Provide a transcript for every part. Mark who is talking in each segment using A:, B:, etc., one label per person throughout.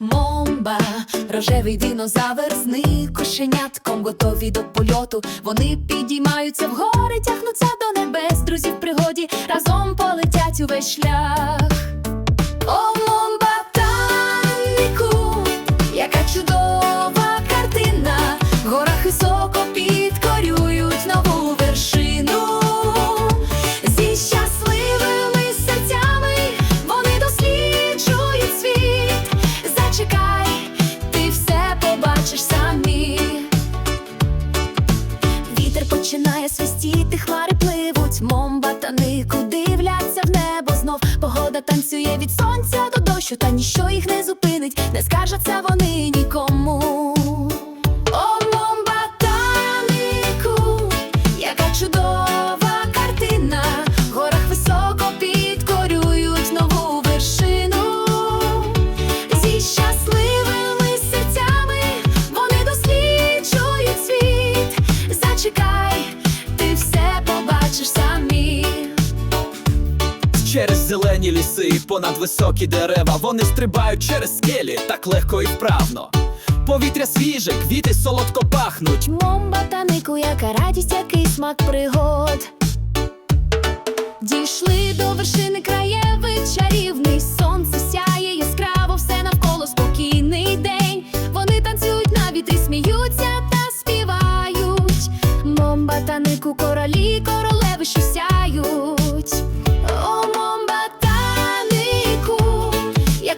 A: Момба, рожевий динозавр з кошенятком готові до польоту. Вони підіймаються вгори, тягнуться до небес, друзі в пригоді разом полетять увесь шлях. Вітер починає свистіти, хмари пливуть, момба та нику дивляться в небо знов. Погода танцює від сонця до дощу, та ніщо їх не зупинить, не скаржаться вони нікому.
B: Зелені ліси, понад високі дерева, вони стрибають через скелі так легко і вправно. Повітря свіже, квіти солодко пахнуть.
A: Момба та нику, яка радість, який смак пригод.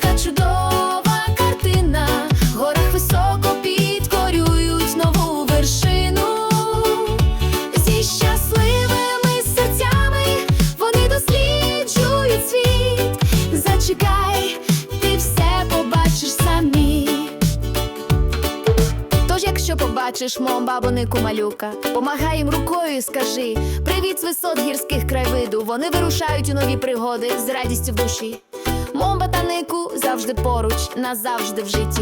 A: Яка чудова картина, горах високо підкорюють нову вершину. Зі щасливими серцями вони досліджують світ. Зачекай, ти все побачиш самі. Тож, якщо побачиш момба або нику малюка, помагай їм рукою і скажи Привіт з висот гірських краєвиду. Вони вирушають у нові пригоди з радістю в душі. Момба та нику завжди поруч, назавжди в житті.